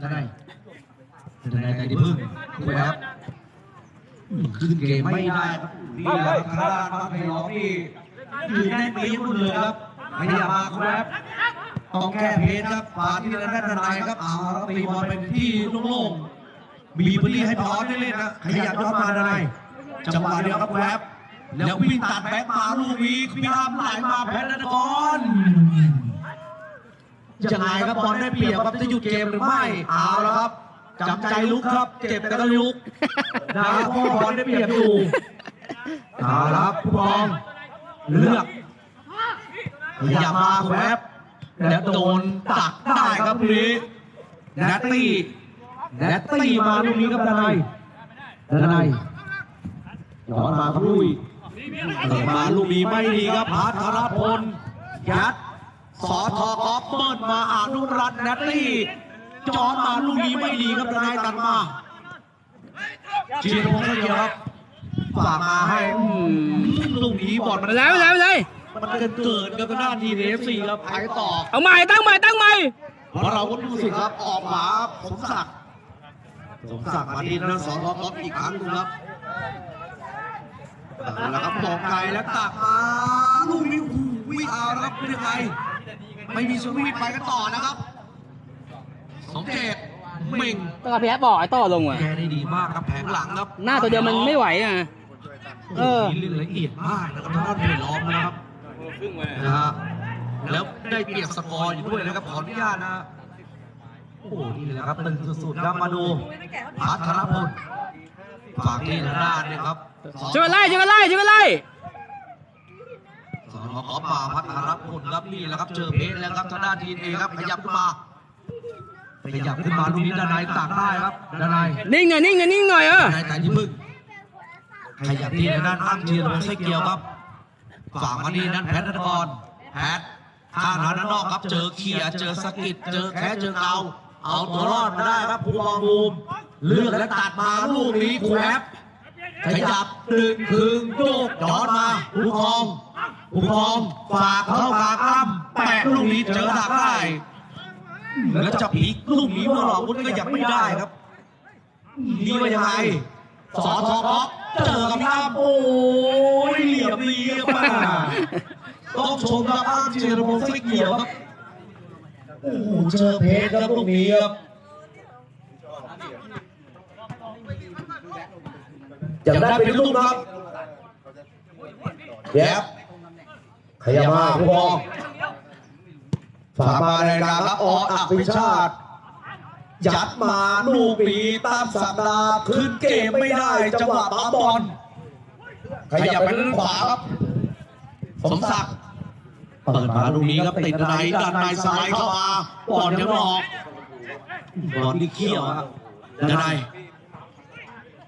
ได้ได้ได้ได้ที่พึ่งถูกไหมครับขึ้นเกมไม่ได้ครับนี่ครับทางด้านมาไพร้องนี่ยืนแน่นปยิ่งรุ่นเลยครับไม่อยากมาครับต้องแก้เพจครับฝาที่นั่นด้านในครับเอาแล้วตีบอลเป็นที่โล่งๆมีพื้นที่ให้พร้อมได้เล่นนะขยับย้อนมาได้จังหวะเดียวครับแวบแล้ววิ่งตัดแบ็คมาลูกนี้พี่อามไหลมาแพทย์นคร ยังไงครับบอลได้เปรียบครับจะหยุดเกมหรือไม่เอาแล้วครับจับใจลุกครับเจ็บแต่ก็ลุกนะครับเพราะบอลได้เปรียบอยู่เอาละครับผู้บอลเลือกอย่ามาแวบแล้วโดนตักได้ครับลูกนี้แนตตี้แนตตี้มาลูกนี้ครับดนายดนายย้อนมาครับลุยเปิดมาลูกนี้ไม่ดีครับพัทรพลยัด สอทอกอฟเปิดมาอานุรัตน์แนตตี้จอนมาลูกนี้ไม่ดีครับนายตันมาเชียร์พงษ์เกียรติครับฝากมาให้อืมลูกนี้บอลมันแล้วแล้วเลยมันเกินเกินครับทางด้านทีเอฟซีครับไปต่อเอาใหม่ตั้งใหม่ตั้งใหม่เพราะเราก็ดูสิครับออกขวาผมศักดิ์สมศักดิ์มาดีนะสอทอกอฟอีกครั้งหนึงครับเอาแล้วครับบอกไกลแล้วตักมาลูกนี้โอ้โหวิเอาแล้วครับเป็นยังไง ไม่มีสวิตช์ไปกันต่อนะครับสมเจตเม่งต้องเอาแพ้บอกไอ้ต่อลงว่ะแกได้ดีมากครับแผงหลังครับหน้าตัวเดียวมันไม่ไหวอะเออโโหนี่ละเอียดมากนะครับทางด้านเพลล้อมนะครับนะฮะแล้วได้เปรียบสกอร์อยู่ด้วยนะครับขออนุญาตนะโอ้โหนี่เลยนะครับตึงสุดๆครับมาดูพัทรพลฝากที่ทางด้านเนี่ยครับช่วยกันไล่ช่วยกันไล่ช่วยกันไล่สอน ขอมาพัทรพลครับนี่แหละครับเจอเพชรแล้วครับทางด้านทีเอครับขยับขึ้นมาขยับขึ้นมาลูกนี้ด้านในตักได้ครับด้านในนิ่งหน่อยนิ่งหน่อยนิ่งหน่อยเออนายแต่ที่พึ่งขยับที่ด้านอ้างเชียร์ลงไส้เกียวครับฝากมาดีนั่นแพทย์นครแพทย์ข้างหลังด้านนอกครับเจอเขียเจอสะกิดเจอแค่เจอเกาเอาตัวรอดมาได้ครับภูบอลบูมเลือกและตัดมาลูกนี้แควบขยับดึงคึงโยกย้อนมาผู้ครอง ผู้ครองฝากเข้ากลางอ้ำแปะลูกนี้เจอดักได้แล้วจะพลิกลูกนี้เมื่อหลอกวุ้นก็ยังไม่ได้ครับนี่ว่ายังไงสอทอครับเจอกับพี่อ้ำโอ้ยเหลี่ยมดีครับแม่ต้องชมครับอ้ำเจรพงศ์ไม่เกียวครับโอ้เจอเพชรครับลูกนี้ครับอยากได้เป็นลูกครับแยบ ขยับมาผู้บอลฝามาในนามรับออภิชาติยัดมาลูกปีตามสัปดาห์ขึ้นเกมไม่ได้จังหวะปั๊มบอลขยับไปด้านขวาครับสมศักดิ์เปิดมาลูกนี้ครับติดในด้านในสไลด์เข้ามาบอลยังหลอกบอลที่เขี้ยวครับด้านใน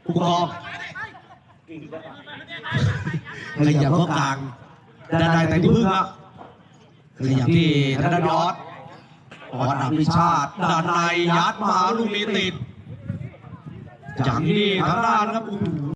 ผู้กองขยับเข้ากลาง ด้านในแต่ที่พึ่งครับขยับที่ธนยอดออนอภิชาติด้านในยัดมาลูกนี้ติดจากที่นี่ทางด้านครับโอ้โห